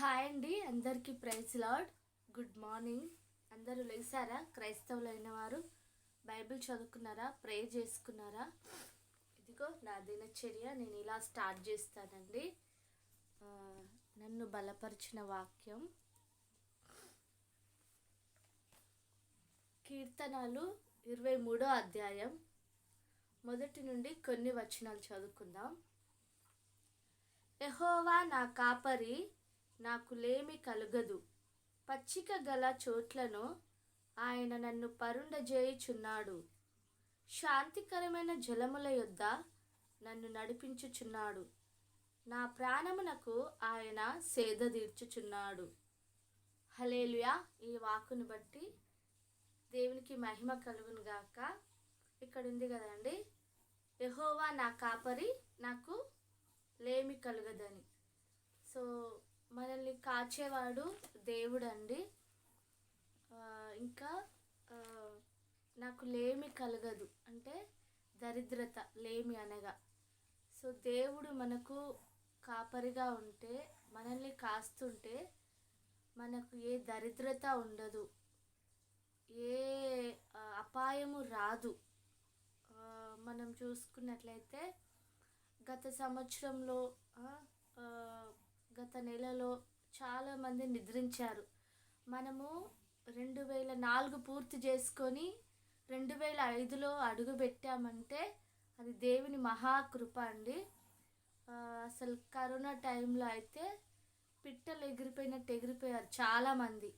Hi అండి అందరికీ praise lord. Good morning. అందరూ లేచారా క్రైస్తవులైన వారు బైబిల్ చదువుకున్నారా? ప్రే చేసుకున్నారా? ఇదిగో నా దినచర్య నేను ఇలా స్టార్ట్ చేస్తానండి. నన్ను బలపరిచిన వాక్యం. కీర్తనాలు ఇరవై మూడో అధ్యాయం. మొదటి నుండి కొన్ని వచనాలు చదువుకుందాం. ఎహోవా నా కాపరి నాకు లేమి కలుగదు. పచ్చిక గల చోట్లను ఆయన నన్ను పరుండజేయుచున్నాడు. శాంతికరమైన జలముల యొద్ద నన్ను నడిపించుచున్నాడు. నా ప్రాణమునకు ఆయన సేద తీర్చుచున్నాడు. హలేలుయా ఈ వాకును బట్టి దేవునికి మహిమ కలుగును గాక. ఇక్కడ ఉంది కదండి. యహోవా నా కాపరి నాకు లేమి కలుగదని. సో మనల్ని కాచేవాడు దేవుడు అండి ఇంకా నాకు లేమి కలగదు. అంటే దరిద్రత లేమి అనగా. సో దేవుడు మనకు కాపరిగా ఉంటే మనల్ని కాస్తుంటే మనకు ఏ దరిద్రత ఉండదు. ఏ అపాయము రాదు. మనం చూసుకున్నట్లయితే గత సంవత్సరంలో గత నెలలో చాలామంది నిద్రించారు. మనము రెండు వేల నాలుగు పూర్తి చేసుకొని రెండు వేల ఐదులో అడుగు పెట్టామంటే అది దేవుని మహాకృప అండి. అసలు కరోనా టైంలో అయితే పిట్టలు ఎగిరిపోయినట్టు ఎగిరిపోయారు చాలామంది.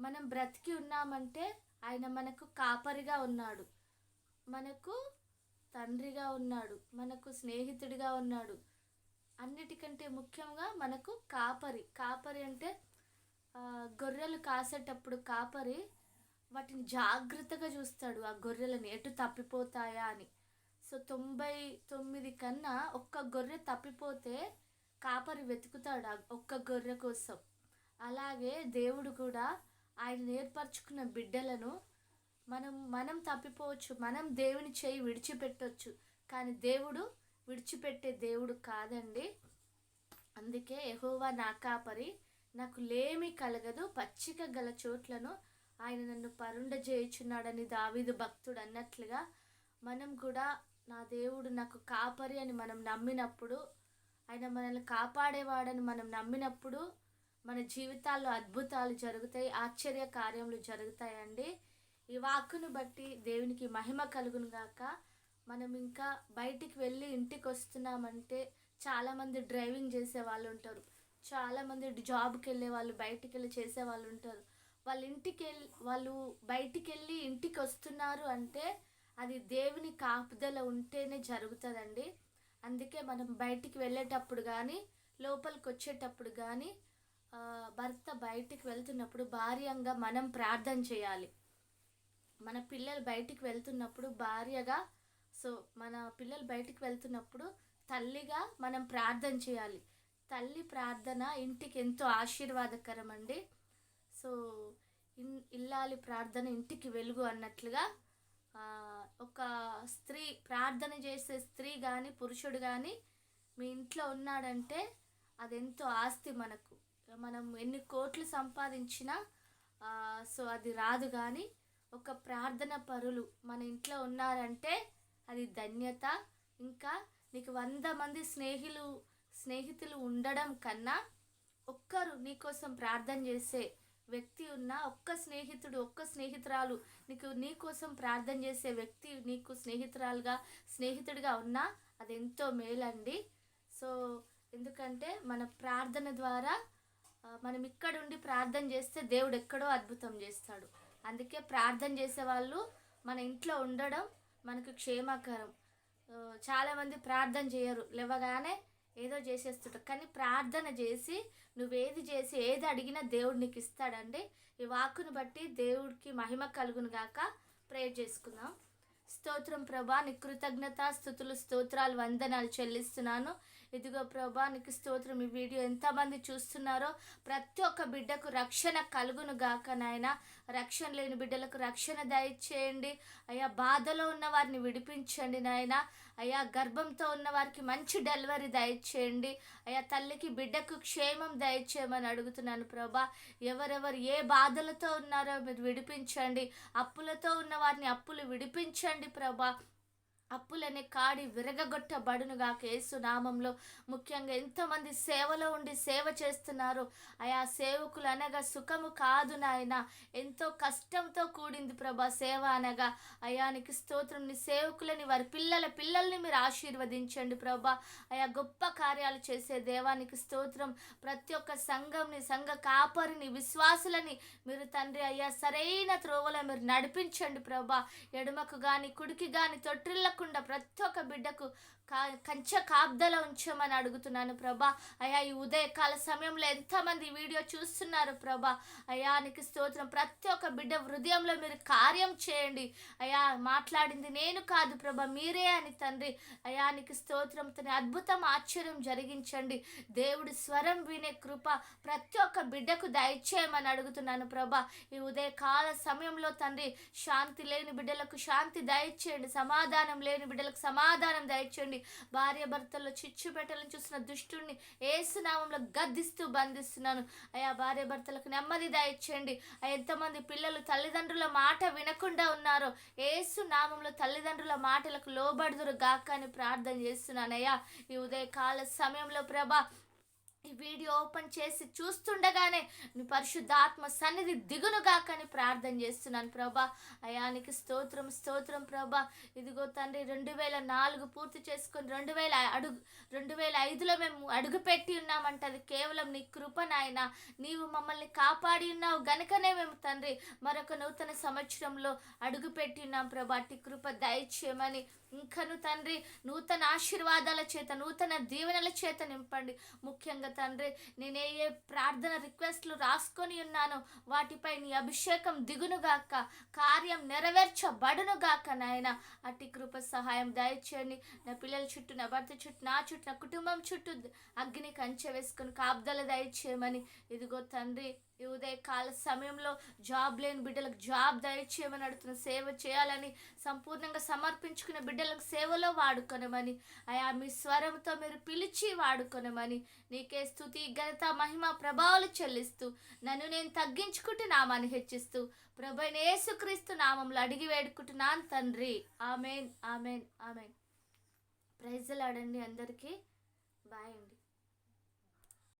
మనం బ్రతికి ఉన్నామంటే ఆయన మనకు కాపరిగా ఉన్నాడు. మనకు తండ్రిగా ఉన్నాడు. మనకు స్నేహితుడిగా ఉన్నాడు. అన్నిటికంటే ముఖ్యంగా మనకు కాపరి. కాపరి అంటే గొర్రెలు కాసేటప్పుడు కాపరి వాటిని జాగ్రత్తగా చూస్తాడు ఆ గొర్రెలని. ఎటు తప్పిపోతాయా అని. సో తొంభై తొమ్మిది కన్నా ఒక్క గొర్రె తప్పిపోతే కాపరి వెతుకుతాడు ఆ ఒక్క గొర్రె కోసం. అలాగే దేవుడు కూడా ఆయన ఏర్పరచుకున్న బిడ్డలను మనం మనం తప్పిపోవచ్చు మనం దేవుని చేయి విడిచిపెట్టవచ్చు కానీ దేవుడు విడిచిపెట్టే దేవుడు కాదండి. అందుకే ఎహోవా నా కాపరి నాకు లేమి కలగదు పచ్చిక గల చోట్లను ఆయన నన్ను పరుండజేయుచున్నాడని దావీదు భక్తుడు అన్నట్లుగా మనం కూడా నా దేవుడు నాకు కాపరి అని మనం నమ్మినప్పుడు ఆయన మనల్ని కాపాడేవాడని మనం నమ్మినప్పుడు మన జీవితాల్లో అద్భుతాలు జరుగుతాయి ఆశ్చర్య కార్యములు జరుగుతాయండి. ఈ వాక్కును బట్టి దేవునికి మహిమ కలుగును గాక. మనం ఇంకా బయటికి వెళ్ళి ఇంటికి వస్తున్నామంటే చాలామంది డ్రైవింగ్ చేసే వాళ్ళు ఉంటారు చాలామంది జాబ్కి వెళ్ళే వాళ్ళు బయటికి వెళ్ళి చేసే వాళ్ళు ఉంటారు వాళ్ళ ఇంటికి వెళ్ళి వాళ్ళు బయటికి వెళ్ళి ఇంటికి వస్తున్నారు అంటే అది దేవుని కాపుదల ఉంటేనే జరుగుతుందండి. అందుకే మనం బయటికి వెళ్ళేటప్పుడు కానీ లోపలికి వచ్చేటప్పుడు కానీ భర్త బయటికి వెళ్తున్నప్పుడు భార్యంగా మనం ప్రార్థన చేయాలి. మన పిల్లలు బయటికి వెళ్తున్నప్పుడు భార్యగా సో మన పిల్లలు బయటికి వెళ్తున్నప్పుడు తల్లిగా మనం ప్రార్థన చేయాలి. తల్లి ప్రార్థన ఇంటికి ఎంతో ఆశీర్వాదకరం అండి సో ఇన్ ఇల్లాలి ప్రార్థన ఇంటికి వెలుగు అన్నట్లుగా ఒక స్త్రీ ప్రార్థన చేసే స్త్రీ కానీ పురుషుడు కానీ మీ ఇంట్లో ఉన్నాడంటే అదెంతో ఆస్తి మనకు. మనం ఎన్ని కోట్లు సంపాదించినా సో అది రాదు కానీ ఒక ప్రార్థన పరులు మన ఇంట్లో ఉన్నారంటే అది ధన్యత. ఇంకా నీకు వంద మంది స్నేహితులు స్నేహితులు ఉండడం కన్నా ఒక్కరు నీకోసం ప్రార్థన చేసే వ్యక్తి ఉన్న ఒక్క స్నేహితుడు ఒక్క స్నేహితురాలు నీకు నీకోసం ప్రార్థన చేసే వ్యక్తి నీకు స్నేహితురాలుగా స్నేహితుడిగా ఉన్నా అది ఎంతో మేలండి. సో ఎందుకంటే మన ప్రార్థన ద్వారా మనం ఇక్కడుండి ప్రార్థన చేస్తే దేవుడు ఎక్కడో అద్భుతం చేస్తాడు. అందుకే ప్రార్థన చేసే వాళ్ళు మన ఇంట్లో ఉండడం మనకు క్షేమకరం. చాలామంది ప్రార్థన చేయరు. లేవగానే ఏదో చేసేస్తుంటారు. కానీ ప్రార్థన చేసి నువ్వేది చేసి ఏది అడిగినా దేవుడు నీకు ఇస్తాడండి. ఈ వాక్కును బట్టి దేవుడికి మహిమ కలుగును గాక ప్రేర్ చేసుకుందాం. స్తోత్రం ప్రభా నీ కృతజ్ఞత స్థుతులు స్తోత్రాలు వందనాలు చెల్లిస్తున్నాను. ఇదిగో ప్రభా నీకు స్తోత్రం. ఈ వీడియో ఎంతమంది చూస్తున్నారో ప్రతి ఒక్క బిడ్డకు రక్షణ కలుగును గాక నాయన. రక్షణ లేని బిడ్డలకు రక్షణ దయచేయండి. అయ్యా బాధలో ఉన్న వారిని విడిపించండి నాయన. అయ్యా గర్భంతో ఉన్న వారికి మంచి డెలివరీ దయచేయండి. అయ్యా తల్లికి బిడ్డకు క్షేమం దయచేయమని అడుగుతున్నాను ప్రభా. ఎవరెవరు ఏ బాధలతో ఉన్నారో మీరు విడిపించండి. అప్పులతో ఉన్న వారిని అప్పులు విడిపించండి. ప్రభా అప్పులనే కాడి విరగగొట్టబడునుగా కేసు నామంలో. ముఖ్యంగా ఎంతోమంది సేవలో ఉండి సేవ చేస్తున్నారు. ఆయా సేవకులు అనగా సుఖము కాదు నాయన. ఎంతో కష్టంతో కూడింది ప్రభా సేవ అనగా. అయానికి స్తోత్రం నీ సేవకులని వారి పిల్లల పిల్లల్ని మీరు ఆశీర్వదించండి ప్రభా. ఆయా గొప్ప కార్యాలు చేసే దేవానికి స్తోత్రం. ప్రతి ఒక్క సంఘంని సంఘ కాపరిని విశ్వాసులని మీరు తండ్రి అయ్యా సరైన త్రోవలో మీరు నడిపించండి ప్రభా. ఎడమకు కానీ కుడికి కానీ తొట్టిల్లకుండా ప్రతి ఒక్క బిడ్డకు కా కంచె కాబ్దలో ఉంచమని అడుగుతున్నాను ప్రభా. అయ్యా ఈ ఉదయకాల సమయంలో ఎంతమంది వీడియో చూస్తున్నారు ప్రభా? అయా నీకు స్తోత్రం. ప్రతి ఒక్క బిడ్డ హృదయంలో మీరు కార్యం చేయండి. అయా మాట్లాడింది నేను కాదు ప్రభా మీరే అని తండ్రి. అయా నీకు స్తోత్రం. తన అద్భుతం ఆశ్చర్యం జరిగించండి. దేవుడి స్వరం వినే కృప ప్రతి ఒక్క బిడ్డకు దయచేయమని అడుగుతున్నాను ప్రభా. ఈ ఉదయకాల సమయంలో తండ్రి శాంతి లేని బిడ్డలకు శాంతి దయచేయండి. సమాధానం లేని బిడ్డలకు సమాధానం దయచేయండి. భార్య భర్తల్లో చిచ్చు పెట్టాలని చూసిన దుష్టుడిని ఏసునామంలో గద్దిస్తూ బంధిస్తున్నాను. అయ్యా భార్య భర్తలకు నెమ్మది దయచేయండి. ఎంతమంది పిల్లలు తల్లిదండ్రుల మాట వినకుండా ఉన్నారో ఏసు నామంలో తల్లిదండ్రుల మాటలకు లోబడుదురు గాక అని ప్రార్థన చేస్తున్నానయ్యా. ఈ ఉదయకాల సమయంలో ప్రభా ఈ వీడియో ఓపెన్ చేసి చూస్తుండగానే నీ పరిశుద్ధాత్మ సన్నిధి దిగునుగాకని ప్రార్థన చేస్తున్నాను ప్రభా. అయానికి స్తోత్రం స్తోత్రం ప్రభా. ఇదిగో తండ్రి రెండు వేల నాలుగు పూర్తి చేసుకొని రెండు వేల అడుగు రెండు వేల ఐదులో మేము అడుగు పెట్టి ఉన్నామంట. అది కేవలం నీ కృప నాయన. నీవు మమ్మల్ని కాపాడి ఉన్నావు గనుకనే మేము తండ్రి మరొక నూతన సంవత్సరంలో అడుగు పెట్టి ఉన్నాం ప్రభా. అట్టి కృప దయచేయమని ఇంకను తండ్రి నూతన ఆశీర్వాదాల చేత నూతన దీవెనల చేత నింపండి. ముఖ్యంగా తండ్రి నేను ఏ ఏ ప్రార్థన రిక్వెస్ట్లు రాసుకొని ఉన్నానో వాటిపై నీ అభిషేకం దిగునుగాక కార్యం నెరవేర్చబడునుగాక నాయన. అట్టి కృప సహాయం దయచేయండి. నా పిల్లల చుట్టూ నా భర్త చుట్టూ నా చుట్టూ నా కుటుంబం చుట్టూ అగ్ని కంచె వేసుకుని కాపుదల దయచేయమని. ఇదిగో తండ్రి ఈ ఉదయకాల సమయంలో జాబ్ లేని బిడ్డలకు జాబ్ దయచేయమని అడుగుతున్న సేవ చేయాలని సంపూర్ణంగా సమర్పించుకున్న బిడ్డలకు సేవలో వాడుకొనమని. అయా మీ స్వరంతో మీరు పిలిచి వాడుకొనమని. నీకే స్థుతి ఘనత మహిమ ప్రభావాలు చెల్లిస్తూ నన్ను నేను తగ్గించుకుంటూ నామాన్ని హెచ్చిస్తూ ప్రభైన యేసుక్రీస్తు నామంలో అడిగి వేడుకుంటున్నాను తండ్రి. Amen amen amen. ప్రైజ్లాడండి అందరికీ. బాయ్ అండి.